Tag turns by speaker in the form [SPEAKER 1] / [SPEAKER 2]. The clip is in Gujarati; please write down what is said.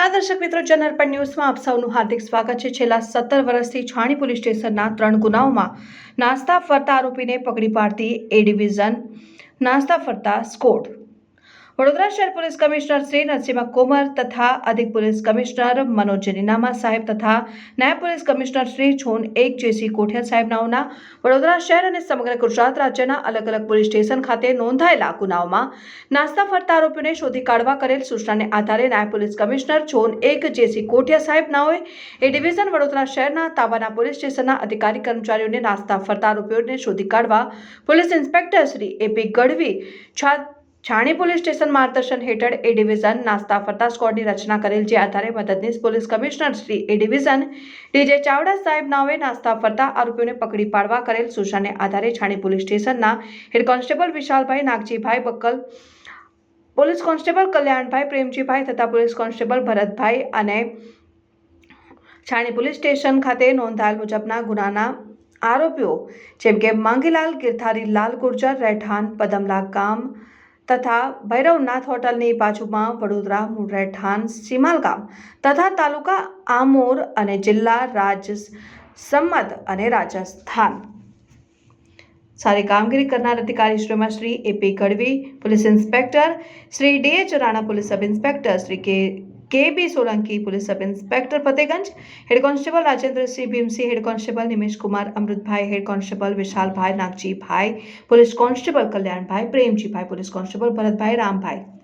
[SPEAKER 1] નમસ્કાર દર્શક મિત્રો જનરલ પણ ન્યૂઝમાં આપ સૌનું હાર્દિક સ્વાગત છે. છેલ્લા સત્તર વર્ષથી છાણી પોલીસ સ્ટેશનના ત્રણ ગુનાઓમાં નાસ્તા ફરતા આરોપીને પકડી પાડતી એ ડિવિઝન નાસ્તા ફરતા સ્કોડ વડોદરા શહેર પોલીસ કમિશનર શ્રી નરસિંહ કોમર તથા અધિક પોલીસ કમિશનર મનોજ જનીનામા સાહેબ તથા નાયબ પોલીસ કમિશનર શ્રી છોન એક જેસી કોઠિયા સાહેબ નાઓના વડોદરા શહેર અને સમગ્ર ગુજરાત રાજ્યના અલગ અલગ પોલીસ સ્ટેશન ખાતે નોંધાયેલા ગુનાઓમાં નાસ્તા ફરતા આરોપીઓને શોધી કાઢવા કરેલ સૂચનાને આધારે નાયબ પોલીસ કમિશનર છોન એક જેસી કોઠિયા સાહેબ નાઓએ એ ડિવિઝન વડોદરા શહેરના તાબાના પોલીસ સ્ટેશનના અધિકારી કર્મચારીઓને નાસ્તા ફરતા આરોપીઓને શોધી કાઢવા police inspector Shri AP Gadhvi છા છાણી પોલીસ સ્ટેશન માર્ગદર્શન હેઠળ એ ડિવિઝન નાસ્તા ફરતા સ્કોડની રચના કરેલ, જે આધારે મદદનીશ police commissioner Shri A division DJ Chavda સાહેબ નાવે નાસ્તા ફરતા આરોપીઓને પકડી પાડવા કરેલ સૂચનાને આધારે છાણી પોલીસ સ્ટેશનના head constable Vishalbhai Nagjibhai Bakkal, police constable Kalyanbhai Premjibhai તથા પોલીસ કોન્સ્ટેબલ ભરતભાઈ અને છાણી પોલીસ સ્ટેશન ખાતે નોંધાયેલ મુજબના ગુનાના આરોપીઓ જેમ કે માંગીલાલ ગિરધારી લાલ ગુર્જર, રહેઠાણ, પદમલા ગામ તથા ભૈરવનાથ હોટલની બાજુમાં વડોદરા મૂળ રહેઠાણ સીમાલ ગામ તથા તાલુકા આમોર અને જિલ્લા રાજ સંમત અને રાજસ્થાન. સારી કામગીરી કરનાર અધિકારી શ્રીમાં Shri A P Gadhvi, police inspector Shri D H Rana, police sub inspector Shri K K B Solanki police sub inspector Fatehganj head constable Rajendrasinh Bhimsinh head constable Nimesh Kumar Amrutbhai head constable Vishalbhai Nagjibhai police constable Kalyanbhai Premjibhai police constable Bharatbhai Rambhai